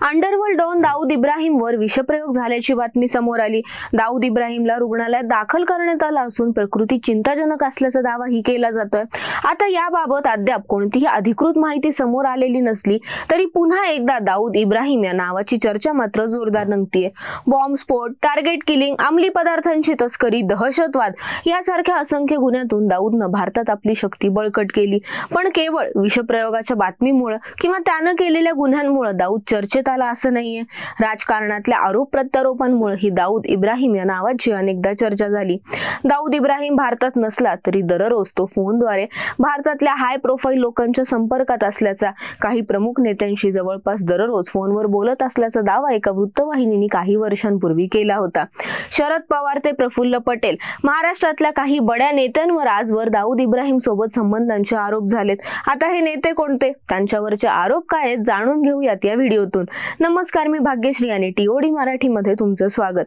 Underworld don Dawood इब्राहिमवर विषप्रयोग झाल्याची बातमी समोर आली. दाऊद इब्राहिमला रुग्णालयात दाखल करण्यात आला असून प्रकृती चिंताजनक असल्याचा दावाही केला जातोय. आता याबाबत अद्याप कोणतीही अधिकृत माहिती समोर आलेली नसली तरी पुन्हा एकदा दाऊद इब्राहिम या नावाची चर्चा मात्र जोरदार रंगतीये बॉम्बस्फोट टार्गेट किलिंग अंमली पदार्थांची तस्करी दहशतवाद यासारख्या असंख्य गुन्ह्यातून दाऊदनं भारतात आपली शक्ती बळकट केली. पण केवळ विषप्रयोगाच्या बातमीमुळे किंवा त्यानं केलेल्या गुन्ह्यांमुळे दाऊद चर्चेत आला असं नाहीये. राजकारणातल्या आरोप प्रत्यारोपांमुळे ही दाऊद इब्राहिम या नावाची अनेकदा चर्चा झाली. दाऊद इब्राहिम भारतात नसला तरी दररोज तो फोनद्वारे भारतातल्या हाय प्रोफाईल लोकांच्या संपर्कात असल्याचा काही प्रमुख नेत्यांशी जवळपास दररोज फोनवर बोलत असल्याचा दावा एका वृत्तवाहिनीने काही वर्षांपूर्वी केला होता. शरद पवार ते प्रफुल्ल पटेल महाराष्ट्रातल्या काही बड्या नेत्यांवर आजवर दाऊद इब्राहिम सोबत संबंधांचे आरोप झालेत. आता हे नेते कोणते? त्यांच्यावरचे आरोप काय आहेत जाणून घेऊयात या व्हिडिओतून. नमस्कार मी भाग्यश्री आणि टीओडी मराठीमध्ये तुमचं स्वागत.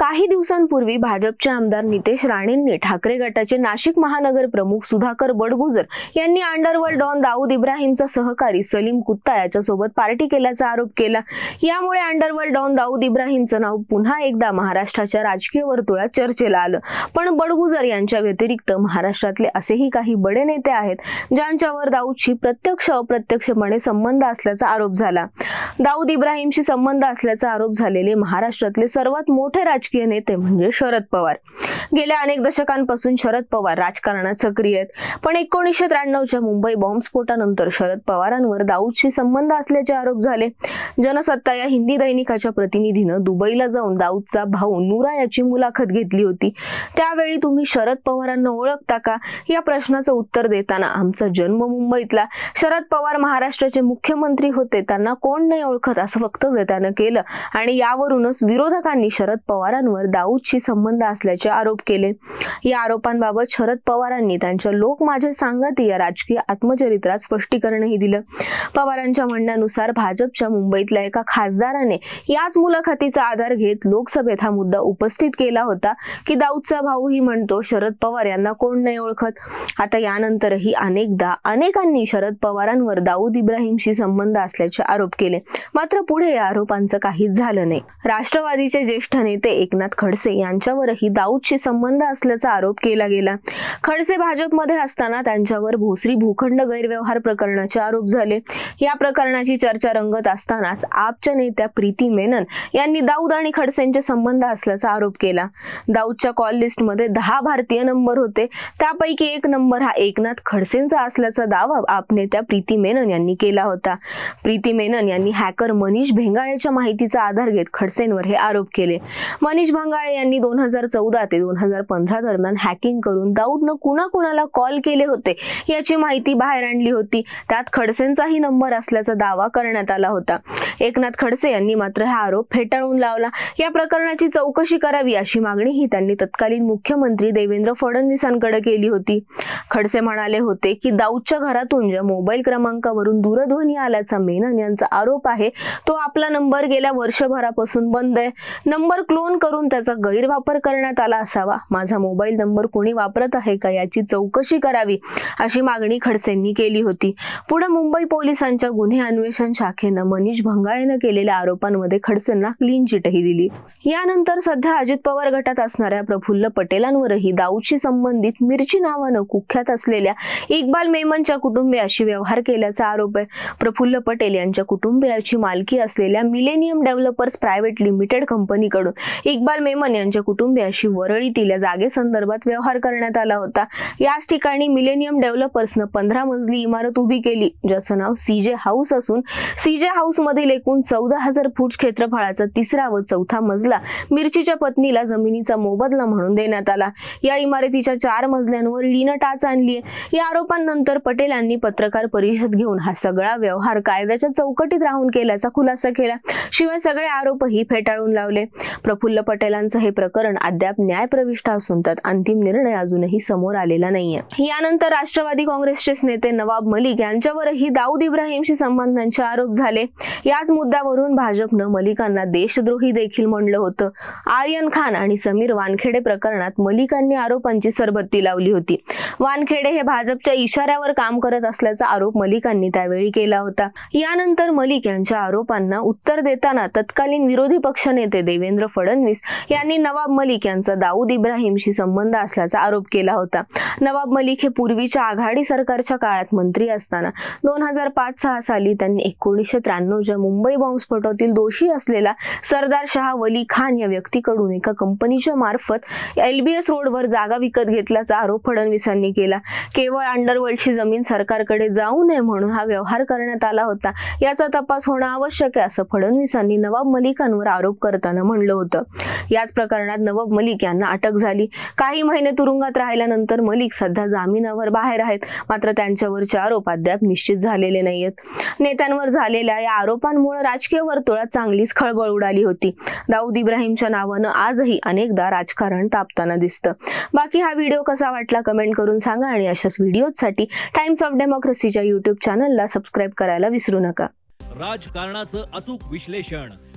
काही दिवसांपूर्वी भाजपचे आमदार नितेश राणेंनी ठाकरे गटाचे नाशिक महानगर प्रमुख सुधाकर बडगुजर यांनी अंडरवर्ल्ड डॉन दाऊद इब्राहिमचा सहकारी सलीम कुत्ता याच्यासोबत पार्टी केल्याचा आरोप केला. यामुळे अंडरवर्ल्ड डॉन दाऊद इब्राहिमचं नाव पुन्हा एकदा महाराष्ट्राच्या राजकीय वर्तुळात चर्चेला आलं. पण बडगुजर यांच्या व्यतिरिक्त महाराष्ट्रातले असेही काही बडे नेते आहेत ज्यांच्यावर दाऊदशी प्रत्यक्ष अप्रत्यक्षपणे संबंध असल्याचा आरोप झाला. दाऊद इब्राहिमशी संबंध असल्याचा आरोप झालेले महाराष्ट्रातले सर्वात मोठे राजकीय नेते म्हणजे शरद पवार. गेल्या अनेक दशकांपासून शरद पवार राजकारणात सक्रिय आहेत. पण एकोणीसशे त्र्याण्णवच्या मुंबई बॉम्बस्फोटानंतर शरद पवारांवर दाऊदशी संबंध असल्याचे आरोप झाले. जनसत्ता या हिंदी दैनिकाच्या प्रतिनिधीनं दुबईला जाऊन दाऊदचा भाऊ नुरा याची मुलाखत घेतली होती. त्यावेळी तुम्ही शरद पवारांना ओळखता का? या प्रश्नाचं उत्तर देताना आमचा जन्म मुंबईतला. शरद पवार महाराष्ट्राचे मुख्यमंत्री होते त्यांना कोण नाही ओळखत असं वक्तव्य त्यानं केलं आणि यावरूनच विरोधकांनी शरद पवार पवारांवर दाऊदशी संबंध असल्याचे आरोप केले. या आरोपांबाबत शरद पवारांनी त्यांच्या लोक माझे सांगत या राजकीय आत्मचरित्रात स्पष्टीकरणही दिलं. पवारांच्या म्हणण्यानुसार भाजपच्या मुंबईतल्या एका खासदाराने याच मुलाखतीचा आधार घेत लोकसभेत हा मुद्दा उपस्थित केला होता की दाऊदचा भाऊही म्हणतो शरद पवार यांना कोण नाही ओळखत? आता यानंतरही अनेकदा अनेकांनी शरद पवारांवर दाऊद इब्राहिमशी संबंध असल्याचे आरोप केले. मात्र पुढे या आरोपांचं काहीच झालं नाही. राष्ट्रवादीचे ज्येष्ठ नेते एकनाथ खडसे यांच्यावरही दाऊदशी संबंध असल्याचा आरोप केला गेला. खडसे भाजपमध्ये असताना त्यांच्यावर भोसरी भूखंड गैरव्यवहार प्रकरणाचे आरोप झाले. या प्रकरणाची चर्चा रंगत असतानाच आपच्या नेत्या प्रीती मेनन यांनी दाऊद आणि खडसेंचे संबंध असल्याचा आरोप केला. दाऊदच्या कॉल लिस्टमध्ये दहा भारतीय नंबर होते. त्यापैकी एक नंबर हा एकनाथ खडसेंचा असल्याचा दावा आप नेत्या प्रीती मेनन यांनी केला होता. प्रीती मेनन यांनी हॅकर मनीष भेंगाळेच्या माहितीचा आधार घेत खडसेंवर हे आरोप केले. मनीष भांगाळे यांनी दोन हजार चौदा ते दोन हजार पंधरा दरम्यान हॅकिंग करून दाऊदनं कुणाकुणाला कॉल केले होते याची माहिती बाहेर आणली होती. त्यात खडसेंचाही नंबर असल्याचा दावा करण्यात आला होता. एकनाथ खडसे यांनी मात्र हा आरोप फेटाळून लावला. या प्रकरणाची चौकशी करावी अशी मागणीही त्यांनी तत्कालीन मुख्यमंत्री देवेंद्र फडणवीसांकडे केली होती. खडसे म्हणाले होते की दाऊदच्या घरातून ज्या मोबाईल क्रमांकावरून दूरध्वनी आल्याचा मेनन यांचा आरोप आहे तो आपला नंबर गेल्या वर्षभरापासून बंद आहे. नंबर क्लोन करून त्याचा गैरवापर करण्यात आला असावा. माझा मोबाईल नंबर कोणी वापरत आहे का याची चौकशी करावी अशी मागणी खडसेंनी केली होती. पुढे मुंबई पोलिसांच्या गुन्हे अन्वेषण शाखेनं मनीष भंगाळेनं केलेल्या आरोपांमध्ये खडसेंना क्लीन चिटही दिली. यानंतर सध्या अजित पवार गटात असणाऱ्या प्रफुल्ल पटेलांवरही दाऊदशी संबंधित मिरची नावानं कुख्यात असलेल्या इक्बाल मेमनच्या कुटुंबियाशी व्यवहार केल्याचा आरोप आहे. प्रफुल्ल पटेल यांच्या कुटुंबियाची मालकी असलेल्या मिलेनियम डेव्हलपर्स प्रायव्हेट लिमिटेड कंपनीकडून इक्बाल मेमन यांच्या कुटुंबियाशी वरळीतील या जागेसंदर्भात व्यवहार करण्यात आला होता. याच ठिकाणी मिलेनियम डेव्हलपर्सनं पंधरा मजली इमारत उभी केली ज्याचं नाव सीजे हाऊस असून सीजे हाऊस मधील एकूण चौदा हजार फूट क्षेत्रफळाचा तिसरा व चौथा मजला मिरचीच्या पत्नीला जमिनीचा मोबदला म्हणून देण्यात आला. या इमारतीच्या चार मजल्यांवर ईडीनं टाच आणली या आरोपांनंतर पटेल यांनी पत्रकार परिषद घेऊन हा सगळा व्यवहार कायद्याच्या चौकटीत राहून केल्याचा खुलासा केला. शिवाय सगळे आरोपही फेटाळून लावले. प्रफुल्ल पटेलांचं हे प्रकरण अद्याप न्यायप्रविष्ट असून त्यात अंतिम निर्णय अजूनही समोर आलेला नाहीये. यानंतर राष्ट्रवादी काँग्रेसचेच नेते नवाब मलिक यांच्यावरही दाऊद इब्राहिमशी संबंधांचे आरोप झाले. याच मुद्द्यावरून भाजपनं मलिकांना देशद्रोही देखील म्हणलं होतं. आर्यन खान आणि समीर वानखेडे प्रकरणात मलिकांनी आरोपांची सरबत्ती लावली होती. वानखेडे हे भाजपच्या इशाऱ्यावर काम करत असल्याचा आरोप मलिकांनी त्यावेळी केला होता. यानंतर मलिक यांच्या यांच्या आरोपांना उत्तर देताना तत्कालीन विरोधी पक्षनेते देवेंद्र फडणवीस यांनी नवाब मलिक यांचा दाऊद इब्राहिमशी संबंध असल्याचा आरोप केला होता. नवाब मलिक हे पूर्वीच्या आघाडी सरकारच्या काळात मंत्री असताना दोन हजार पाच सहा साली त्यांनी एकोणीसशे त्र्याण्णवच्या मुंबई बॉम्बस्फोटातील दोषी असलेला सरदार शहा वली खान या व्यक्तीकडून एका कंपनीच्या मार्फत एलबीएस रोडवर जागा विकत घेतल्याचा आरोप फडणवीसांनी केला. केवळ अंडरवर्ल्डची जमीन सरकारकडे जाऊ नये म्हणून हा व्यवहार करण्यात आला होता. याचा तपास होणं आवश्यक आहे असं फडणवीसांनी नवाब मलिकांवर आरोप करताना म्हणलं होतं. याच प्रकरणात नवाब मलिक यांना अटक झाली. काही महिने तुरुंगात राहिल्यानंतर मलिक सध्या जामिनावर बाहेर आहेत. मात्र त्यांच्यावरचे आरोप अद्याप निश्चित झालेले नाहीयेत. नेत्यांवर झालेल्या या आरोपांमुळे राजकीय वर्तुळात चांगलीच खळबळ उडाली होती. दाऊद इब्राहिमच्या नावानं आजही अनेकदा राजकारण तापताना दिसतं. बाकी हा व्हिडिओ कसा वाटला कमेंट करून सांगा आणि अशाच व्हिडिओजसाठी टाइम्स ऑफ डेमोक्रेसीच्या युट्यूब चॅनलला सबस्क्राईब करायला विसरू नका. राजकारणाचं अचूक विश्लेषण